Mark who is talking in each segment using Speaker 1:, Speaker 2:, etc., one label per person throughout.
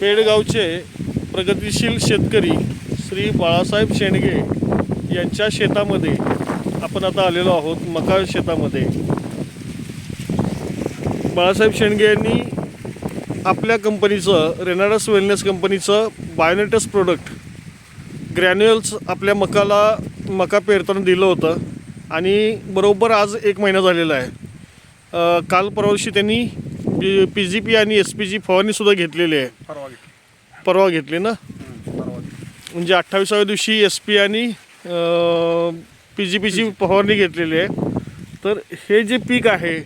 Speaker 1: पेडगावचे प्रगतिशील शेतकरी श्री बाळासाहेब शेंडगे यांच्या शेतामध्ये आपण आता आलेलो आहोत मका शेतामध्ये. बाळासाहेब शेंडगे यांनी आपल्या कंपनीचं रेनाडस वेलनेस कंपनीचं बायोनेटस प्रोडक्ट ग्रॅन्युअल्स आपल्या मकाला मका पेरताना दिलं होतं आणि बरोबर आज एक महिना झालेला आहे. काल परवाशी त्यांनी पी पी जी पी आणि एस पी जी फवारणीसुद्धा घेतलेली आहे.
Speaker 2: परवा घेतली.
Speaker 1: परवा घेतली ना?
Speaker 2: परवा घेतली.
Speaker 1: म्हणजे अठ्ठावीसाव्या दिवशी एस पी आणि पी जी पीची फवारणी घेतलेली आहे. तर हे जे पीक आहे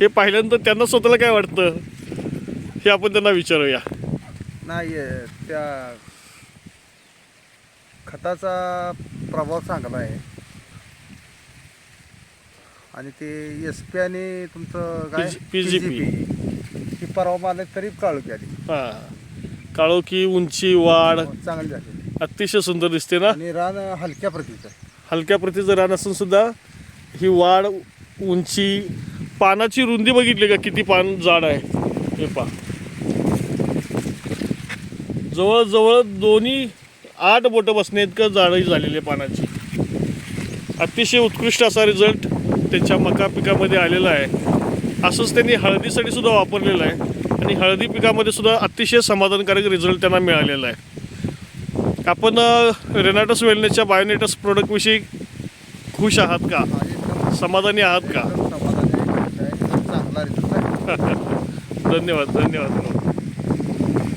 Speaker 1: हे पाहिल्यानंतर त्यांना स्वतःला काय वाटतं? हे आपण त्यांना विचारूया.
Speaker 2: नाही अं, त्या खताचा प्रभाव चांगला आहे. आणि ते एस पी आणि तुमचं काय?
Speaker 1: PG- PGP.
Speaker 2: ही परवा मारले तरी काळू आली.
Speaker 1: हां. काळोखी उंची वाढ
Speaker 2: चांगली झाली.
Speaker 1: अतिशय सुंदर दिसते ना?
Speaker 2: आणि रान हलक्या प्रतीचं. आहे
Speaker 1: हलक्या प्रतीचं रान असून सुद्धा ही वाढ उंची पानाची रुंदी बघितली का? किती पान जाड आहे. हे पा जवळजवळ दोन्ही आठ बोटं बसणे इतकं जाडही झालेली आहे पानाची. अतिशय उत्कृष्ट असा रिझल्ट त्यांच्या मका पिकामध्ये आलेला आहे. असंच त्यांनी हळदीसाठी सुद्धा वापरलेलं आहे. आणि हळदी पिकामध्ये सुद्धा अतिशय समाधानकारक रिझल्ट त्यांना मिळालेला आहे. आपण रेनाटस वेलनेसच्या बायोनेटस प्रोडक्टविषयी खुश आहात का? समाधानी आहात का? धन्यवाद धन्यवाद.